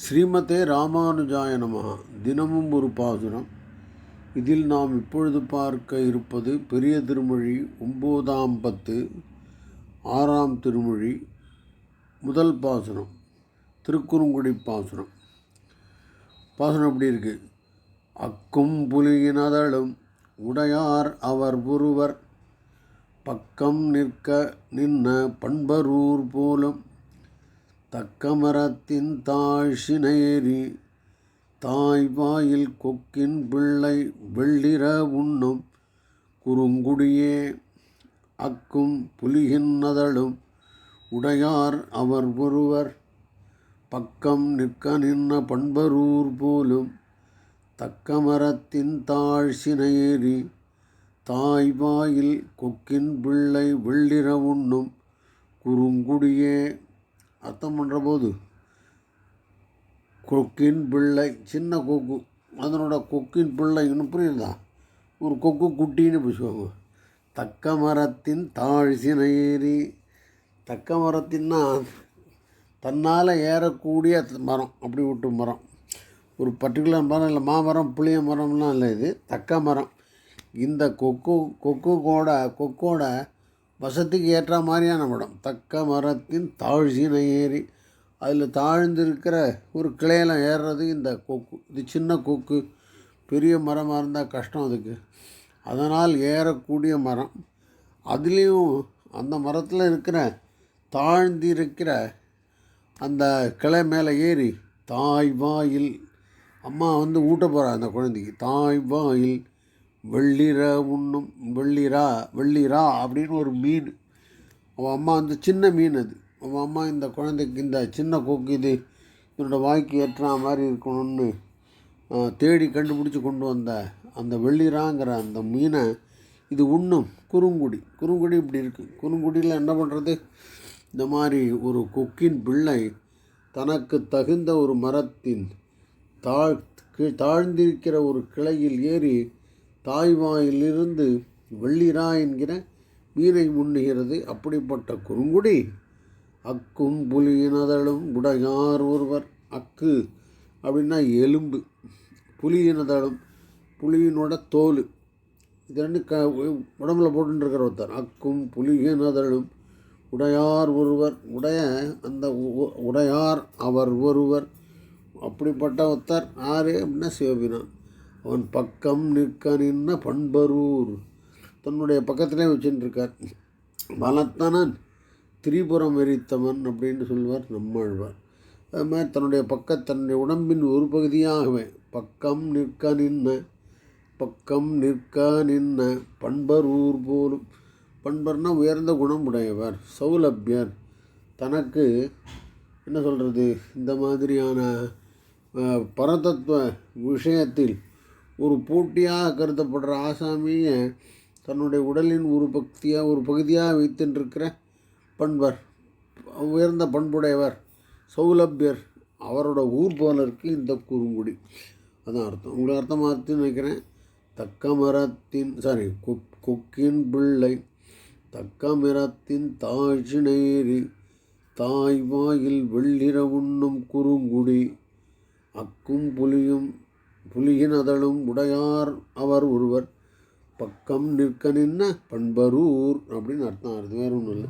ஸ்ரீமதே ராமானுஜாய தினமும் ஒரு பாசுரம். இதில் நாம் இப்பொழுது பார்க்க இருப்பது பெரிய திருமொழி ஒம்போதாம் பத்து ஆறாம் திருமொழி முதல் பாசுரம் திருக்குறுங்குடி பாசுரம். பாசுரம் எப்படி இருக்கு? அக்கும் புலியினதழும் உடையார் அவர் ஒருவர் பக்கம் நிற்க நின்ன பண்பரூர் போலும் தக்க மரத்தின் தாழ்சினேறி தாய்வாயில் கொக்கின் பிள்ளை வெள்ளிர உண்ணும் குறுங்குடியே அக்கும் புலிகின்னதழும் உடையார் அவர் ஒருவர். பக்கம் நிற்க நின்ன பண்பரூர் போலும் தக்க மரத்தின் தாழ்சினேறி தாய்வாயில் கொக்கின் பிள்ளை வெள்ளிர உண்ணும் குறுங்குடியே அர்த்தம் பண்ணுற போது கொக்கின் பிள்ளை சின்ன கொக்கு அதனோட கொக்கின் பிள்ளைன்னு புரியுதா? ஒரு கொக்கு குட்டின்னு பேசுவாங்க தக்க மரத்தின் தாழ்சினேறி தக்க மரத்தின்னா தன்னால் ஏறக்கூடிய மரம் அப்படி விட்டு மரம். ஒரு பர்டிகுலர் மரம் இல்லை மாமரம் புளிய மரம்லாம் இல்லை இது தக்க மரம். இந்த கொக்கு கொக்கு கூட கொக்கோட வசதிக்கு ஏற்ற மாதிரியான மரம் தக்க மரத்தின் தாழ்சினை ஏறி அதில் தாழ்ந்திருக்கிற ஒரு கிளையெல்லாம் ஏறுறது இந்த கொக்கு. இது சின்ன கொக்கு. பெரிய மரமாக இருந்தால் கஷ்டம் அதுக்கு. அதனால் ஏறக்கூடிய மரம். அதுலேயும் அந்த மரத்தில் இருக்கிற தாழ்ந்திருக்கிற அந்த கிளை மேலே ஏறி தாய் வாயில். அம்மா வந்து ஊட்ட போகிறா அந்த குழந்தைக்கு. தாய் வாயில். வெள்ளிர உண்ணும் வெள்ளிரா வெள்ளிரா அப்படின்னு ஒரு மீன். அவன் அம்மா வந்து சின்ன மீன் அது. அவன் அம்மா இந்த குழந்தைக்கு இந்த சின்ன கொக்கு இது இதனோட வாய்க்கு ஏற்றா மாதிரி இருக்கணும்னு தேடி கண்டுபிடிச்சி கொண்டு வந்த அந்த வெள்ளிராங்கிற அந்த மீனை இது உண்ணும் குறுங்குடி. குறுங்குடி இப்படி இருக்குது குறுங்குடியில் என்ன பண்ணுறது இந்த மாதிரி ஒரு கொக்கின் பிள்ளை தனக்கு தகுந்த ஒரு மரத்தின் தாழ் கீழ் தாழ்ந்திருக்கிற ஒரு கிளையில் ஏறி தாய்வாயிலிருந்து வெள்ளிரா என்கிற மீனை உண்ணுகிறது. அப்படிப்பட்ட குறுங்குடி அக்கும் புலியினதழும் உடையார் ஒருவர். அக்கு அப்படின்னா எலும்பு புலியினதழும் புலியினோட தோல். இது ரெண்டு க உடம்புல போட்டுருக்கிற ஒருத்தர். அக்கும் புலியினதழும் உடையார் ஒருவர். உடைய அந்த உடையார் அவர் ஒருவர். அப்படிப்பட்ட ஒருத்தர். ஆறு அப்படின்னா சிவபிரான். அவன் பக்கம் நிற்க நின்ன பண்பரூர். தன்னுடைய பக்கத்திலே வச்சுட்டுருக்கார் பலத்தனன் திரிபுரம் எரித்தவன் அப்படின்னு சொல்வார் நம்மாழ்வார். அது மாதிரி தன்னுடைய பக்க தன்னுடைய உடம்பின் ஒரு பகுதியாகவே பக்கம் நிற்க நின்ன பக்கம் நிற்க நின்ன பண்பரூர் போலும். பண்பர்னா உயர்ந்த குணம் உடையவர் சௌலபியர். தனக்கு என்ன சொல்கிறது இந்த மாதிரியான பரதத்துவ விஷயத்தில் ஒரு போட்டியாக கருதப்படுற ஆசாமியை தன்னுடைய உடலின் ஒரு பக்தியாக ஒரு பகுதியாக வைத்துருக்கிற பண்பர் உயர்ந்த பண்புடையவர் சௌலபியர் அவரோட ஊர் போலருக்கு இந்த குறுங்குடி. அதான் அர்த்தம். உங்களுக்கு அர்த்தமாகத்துன்னு நினைக்கிறேன். தக்க மரத்தின் சாரி கொக்கின் பிள்ளை தக்க மரத்தின் தாழ்ச்சினேறி தாய் வாயில் வெள்ளிர உண்ணும் குறுங்குடி அக்கும் புலியும் புலியின் அதழும் உடையார் அவர் ஒருவர். பக்கம் நிற்க நின்ன பண்பரூர் அப்படின்னு அர்த்தம். ஆகுது வேற ஒன்றும் இல்லை.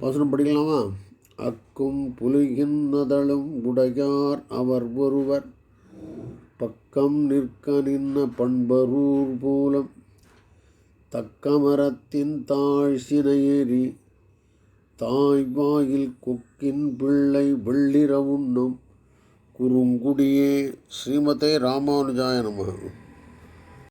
வசனம் படிக்கலாமா? அக்கும் புலியின் அதழும் உடையார் அவர் ஒருவர். பக்கம் நிற்க நின்ன பண்பரூர் போலம் தக்க மரத்தின் தாழ்சினையேறி தாய் வாயில் கொக்கின் பிள்ளை வெள்ளிர உண்ணும். குறுங்குடியே ஸ்ரீமதே ராமானுஜாய நமः